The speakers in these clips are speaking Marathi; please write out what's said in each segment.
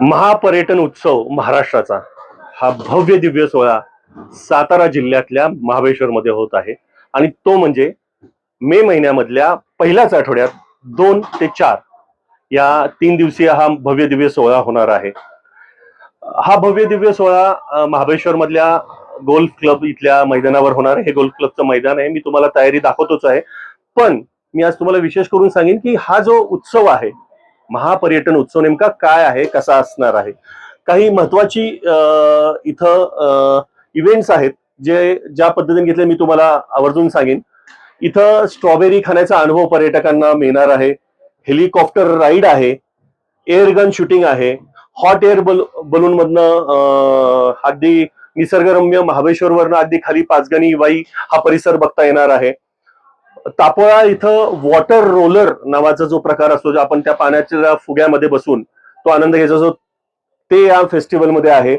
महापर्यटन उत्सव महाराष्ट्राचा. हा भव्य दिव्य सोहळा सातारा जिल्ह्यातल्या महाबळेश्वर मध्ये होत आहे. आणि तो म्हणजे मे महिन्यामधल्या पहिल्याच आठवड्यात दोन ते चार या तीन दिवसीय हा भव्य दिव्य सोहळा होणार आहे. हा भव्य दिव्य सोहळा महाबळेश्वर मधल्या गोल्फ क्लब इथल्या मैदानावर होणार आहे. हे गोल्फ क्लबचं मैदान आहे. मी तुम्हाला तयारी दाखवतोच आहे. पण मी आज तुम्हाला विशेष करून सांगेन की हा जो उत्सव आहे महापर्यटन उत्सव नेमका काय आहे कसा असणार आहे? काही महत्वाची इथं इव्हेंट्स आहेत जे ज्या पद्धतीने घेतले मी तुम्हाला आवर्जून सांगेन. इथं स्ट्रॉबेरी खाण्याचा अनुभव पर्यटकांना मिळणार आहे. हेलिकॉप्टर राईड आहे. एअर गन शूटिंग आहे. हॉट एअर बल बलून मधनं अगदी निसर्गरम्य महाबळेश्वर वरनं अगदी खाली पाचगणी वाई हा परिसर बघता येणार आहे. तापोळा इथं वॉटर रोलर नावाचा जो प्रकार असतो जो आपण त्या पाण्याच्या फुग्यामध्ये बसून तो आनंद घ्यायचा जो ते या फेस्टिवलमध्ये आहे.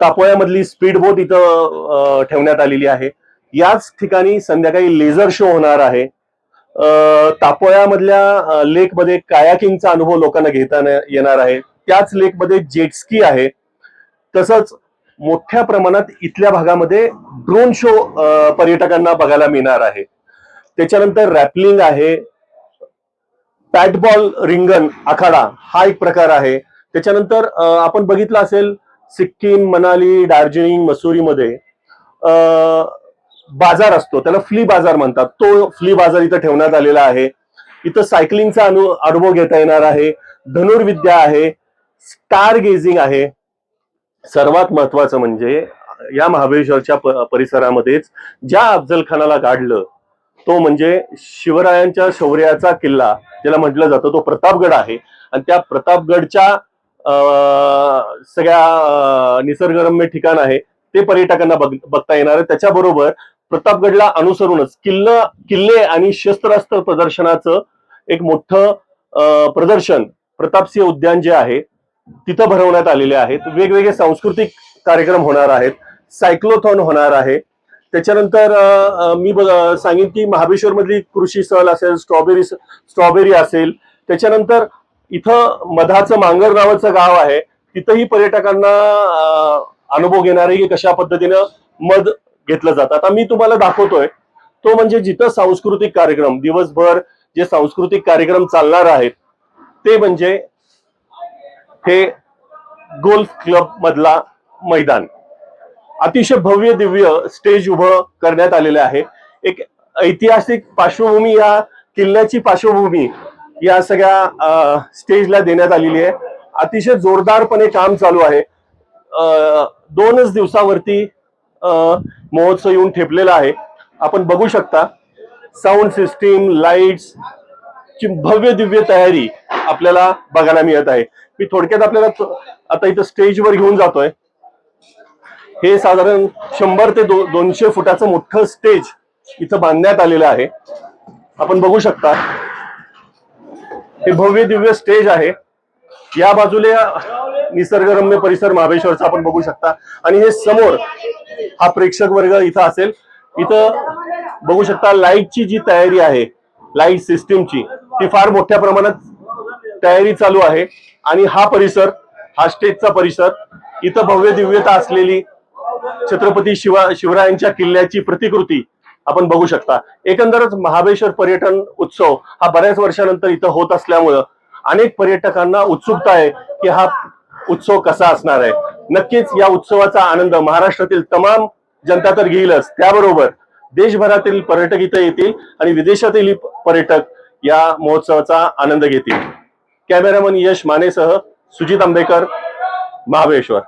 तापोळ्यामधली स्पीड बोट इथं ठेवण्यात आलेली आहे. याच ठिकाणी संध्याकाळी लेझर शो होणार आहे. तापोळ्यामधल्या लेकमध्ये कायाकिंगचा अनुभव लोकांना घेता येणार आहे. त्याच लेकमध्ये जेटस्की आहे. तसंच मोठ्या प्रमाणात इथल्या भागामध्ये ड्रोन शो पर्यटकांना बघायला मिळणार आहे. त्याच्यानंतर रॅपलिंग आहे. पॅटबॉल रिंगण आखाडा हा एक प्रकार आहे. त्याच्यानंतर आपण बघितलं असेल सिक्कीम मनाली दार्जिलिंग मसुरीमध्ये बाजार असतो. त्याला फ्ली बाजार म्हणतात. तो फ्ली बाजार इथं ठेवण्यात आलेला आहे. इथं सायकलिंगचा अनु अनुभव घेता येणार आहे. धनुर्विद्या आहे. स्टार गेझिंग आहे. सर्वात महत्वाचं म्हणजे या महाबळेश्वरच्या परिसरामध्येच ज्या अफजल खानाला गाडलं तो म्हणजे शिवरायांच्या शौर्याचा किल्ला ज्याला म्हटलं जातं तो प्रतापगड आहे. आणि त्या प्रतापगडच्या सगळ्या निसर्गरम्य ठिकाण आहे ते पर्यटकांना बघ बघता येणार आहे. त्याच्याबरोबर प्रतापगडला अनुसरूनच किल्ल किल्ले आणि शस्त्रास्त्र प्रदर्शनाचं एक मोठं प्रदर्शन प्रतापसिंह उद्यान जे आहे तिथं भरवण्यात आलेले आहेत. वेगवेगळे सांस्कृतिक कार्यक्रम होणार आहेत. सायक्लोथॉन होणार आहे. त्याच्यानंतर मी बघ- सांगेन की महाबळेश्वर मधली कृषी सहल असेल स्ट्रॉबेरी स्ट्रॉबेरी असेल. त्याच्यानंतर इथं मधाचं मांगर नावाचं गाव आहे. तिथंही पर्यटकांना अनुभव घेणारे की कशा पद्धतीनं मध घेतलं जातं. आता मी तुम्हाला दाखवतोय. तो म्हणजे जिथं सांस्कृतिक कार्यक्रम दिवसभर जे सांस्कृतिक कार्यक्रम चालणार आहेत ते म्हणजे हे गोल्फ क्लब मधला मैदान. अतिशय भव्य दिव्य स्टेज उभं करण्यात आलेलं आहे. एक ऐतिहासिक पार्श्वभूमी या किल्ल्याची पार्श्वभूमी या सगळ्या स्टेजला देण्यात आलेली आहे. अतिशय जोरदारपणे काम चालू आहे. दोनच दिवसावरती महोत्सव येऊन ठेपलेला आहे. आपण बघू शकता साऊंड सिस्टीम लाईट्स ची भव्य दिव्य तयारी आपल्याला बघायला मिळत आहे. मी थोडक्यात आपल्याला आता इथं स्टेजवर घेऊन जातोय. हे साधारण शंभर ते दो, दोनशे फुटाचं मोठं स्टेज इथं बांधण्यात आलेलं आहे. आपण बघू शकता हे भव्य दिव्य स्टेज आहे. या बाजूला निसर्गरम्य परिसर महाबळेश्वरचा आपण बघू शकता. आणि हे समोर हा प्रेक्षक वर्ग इथं असेल. इथं बघू शकता लाईटची जी तयारी आहे लाइट सिस्टीमची ती फार मोठ्या प्रमाणात तयारी चालू आहे. आणि हा परिसर हा स्टेजचा परिसर इथं भव्य दिव्यता असलेली छत्रपती शिवा शिवरायांच्या किल्ल्याची प्रतिकृती आपण बघू शकता. एकंदरच महाबळेश्वर पर्यटन उत्सव हा बऱ्याच वर्षानंतर इथं होत असल्यामुळं अनेक पर्यटकांना उत्सुकता आहे की हा उत्सव कसा असणार आहे. नक्कीच या उत्सवाचा आनंद महाराष्ट्रातील तमाम जनता तर घेईलच. त्याबरोबर देशभरातील पर्यटक इथं येतील आणि विदेशातील पर्यटक या महोत्सवाचा आनंद घेतील. कॅमेरामन यश मानेसह सुजित आंबेकर महाबळेश्वर.